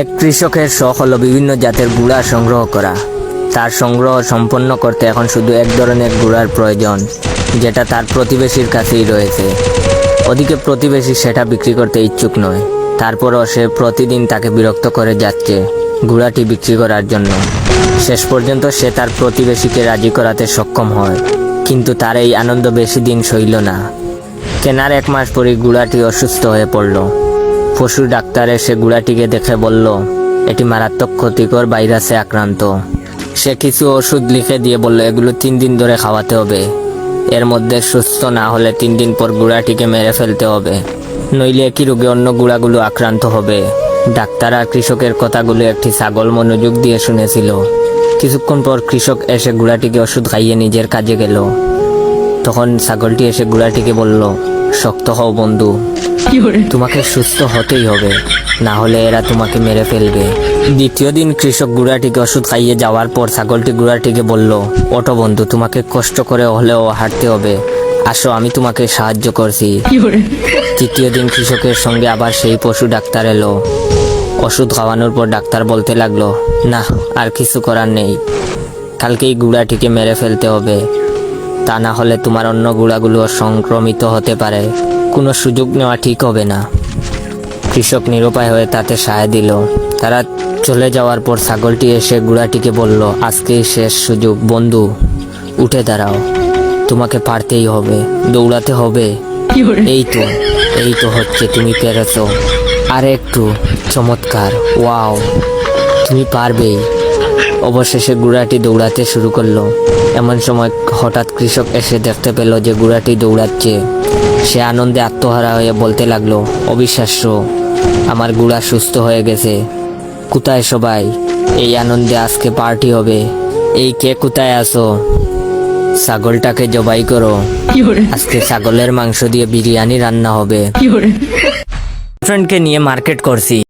এক কৃষকের শখ হলো বিভিন্ন জাতের গুড়া সংগ্রহ করা। তার সংগ্রহ সম্পন্ন করতে এখন শুধু এক ধরনের গুড়ার প্রয়োজন, যেটা তার প্রতিবেশীর কাছেই রয়েছে। ওদিকে প্রতিবেশী সেটা বিক্রি করতে ইচ্ছুক নয়। তারপরও সে প্রতিদিন তাকে বিরক্ত করে যাচ্ছে গুড়াটি বিক্রি করার জন্য। শেষ পর্যন্ত সে তার প্রতিবেশীকে রাজি করাতে সক্ষম হয়, কিন্তু তার এই আনন্দ বেশি দিন সইল না। কেনার এক মাস পরই গুড়াটি অসুস্থ হয়ে পড়ল। পশু ডাক্তার এসে গুড়াটিকে দেখে বলল, এটি মারাত্মক ক্ষতিকর ভাইরাসে আক্রান্ত। সে কিছু ওষুধ লিখে দিয়ে বলল, এগুলো তিন দিন ধরে খাওয়াতে হবে। এর মধ্যে সুস্থ না হলে তিন দিন পর গুড়াটিকে মেরে ফেলতে হবে। নইলে একই রোগে অন্য গুড়াগুলো আক্রান্ত হবে। ডাক্তার আর কৃষকের কথাগুলো একটি ছাগল মনোযোগ দিয়ে শুনেছিল। কিছুক্ষণ পর কৃষক এসে গুড়াটিকে ওষুধ খাইয়ে নিজের কাজে গেল। তখন ছাগলটি এসে গুড়াটিকে বলল শক্ত হও বন্ধু। তোমাকে সুস্থ হতেই হবে না হলে এরা তোমাকে মেরে ফেলবে। দ্বিতীয় দিন কৃষক গুড়াটিকে ওষুধ খাইয়ে যাওয়ার পর ছাগলটি গুড়াটিকে বলল ওটো বন্ধু তোমাকে কষ্ট করে হলেও হাঁটতে হবে। আসো আমি তোমাকে সাহায্য করছি। তৃতীয় দিন কৃষকের সঙ্গে আবার সেই পশু ডাক্তার এলো। ওষুধ খাওয়ানোর পর ডাক্তার বলতে লাগল না আর কিছু করার নেই। কালকেই গুড়াটিকে মেরে ফেলতে হবে। তা না হলে তোমার অন্য গুড়াগুলো সংক্রমিত হতে পারে। কোনো সুযোগ নেওয়া ঠিক হবে না। কৃষক নিরুপায় হয়ে তাতে সায় দিল। তারা চলে যাওয়ার পর ছাগলটি এসে গুড়াটিকে বলল আজকেই শেষ সুযোগ বন্ধু। উঠে দাঁড়াও। তোমাকে পারতেই হবে। দৌড়াতে হবে। এই তো এই তো হচ্ছে তুমি পেরেছ। আর একটু চমৎকার। ওয়াও। তুমি পারবেই অবশেষে গুড়াটি দৌড়াতে শুরু করল। এমন সময় হঠাৎ কৃষক এসে দেখতে পেল যে গুড়াটি দৌড়াচ্ছে। সে আনন্দে আত্মহারা হয়ে বলতে লাগল অবিশ্বাস্য আমার গুড়া সুস্থ হয়ে গেছে। কোথায় সবাই? এই আনন্দে আজকে পার্টি হবে। এই কে কোথায় আসো ছাগলটাকে জবাই করো। আজকে ছাগলের মাংস দিয়ে বিরিয়ানি রান্না হবে। ফ্রেন্ডকে নিয়ে মার্কেট করছি।